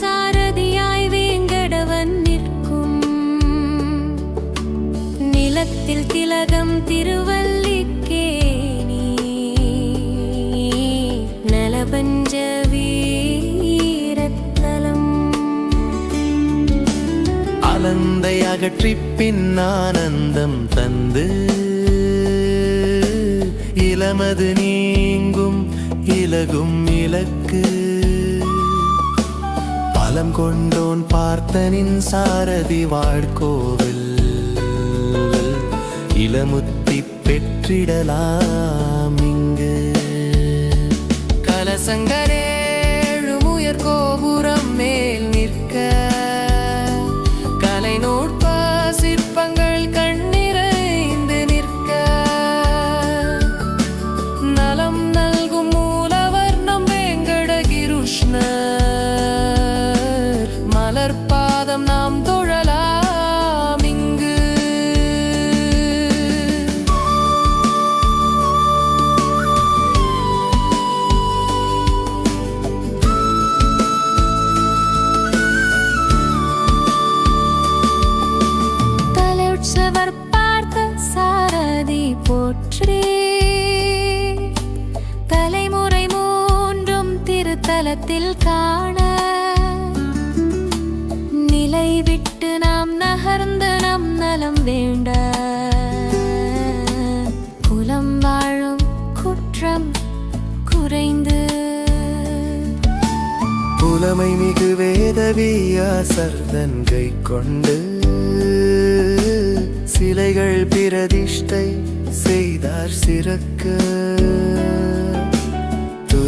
சாரதியாய் வேங்கடவன் நிற்கும். நிலத்தில் திலகம் திருவல்லிக்கே நீ. நலபஞ்ச ஆனந்தை அகற்றி பின் ஆனந்தம் தந்து இளமது நீங்கும் இலகும் இலக்கு. காலம் கொண்டோன் பார்த்தனின் சாரதி வாழ்கோவில். இளமுத்தி பெற்றிடலாம் இங்கு. கலசங்கரேழு உயர் கோபுரம் மேல் திருத்தலத்தில் காண நிலை விட்டு நாம் நகர்ந்து நம் நலம் வேண்ட குலம் வாழும் குற்றம் குறைந்து புலமை மிகு வேதவியா சர்தன் கை கொண்டு சிலைகள் பிரதிஷ்டை செய்தார் சிறக்க.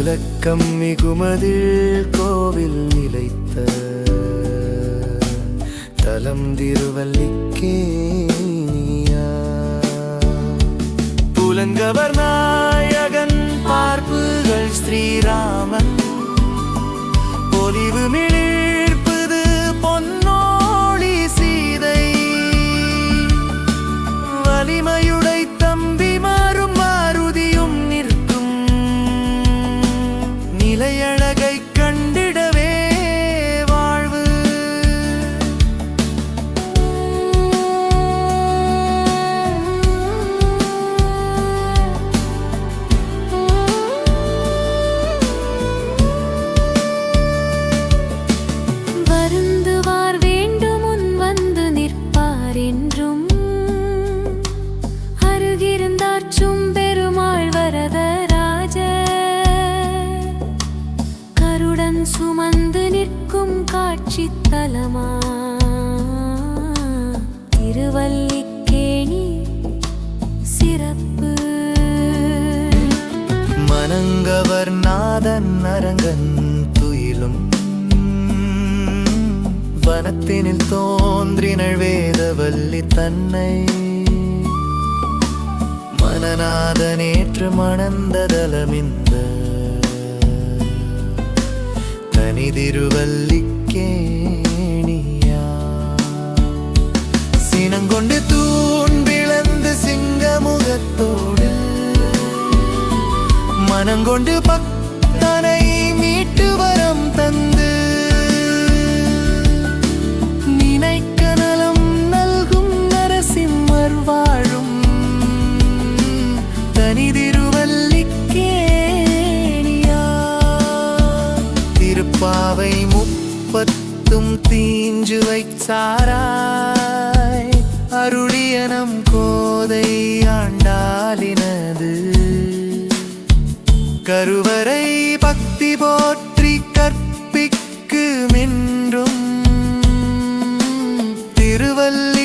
விளக்கம் மிகுமதில் கோவில் நிலைத்த தலம் திருவல்லிக்கே கருடன் சுமந்து நிற்கும் காட்சி தலமா திருவல்லிக்கேணி சிறப்பு. மனங்கவர் நாதன் அரங்கன் துயிலும் வனத்தினில் தோன்றினள் வேதவல்லி தன்னை. மனநாதனேற்று மணந்ததலமிந்த தனிதிருவல்லிக்கேணியா சினங்கொண்டு தூண் விளந்து சிங்க முகத்தோடு மனங்கொண்டு பக்க பாவை முப்பத்தும் தீஞ்சுவை சாராய் அருளியனம் கோதை ஆண்டாலினது கருவறை பக்தி போற்றி கற்பிக்கு மின்றும். திருவல்ல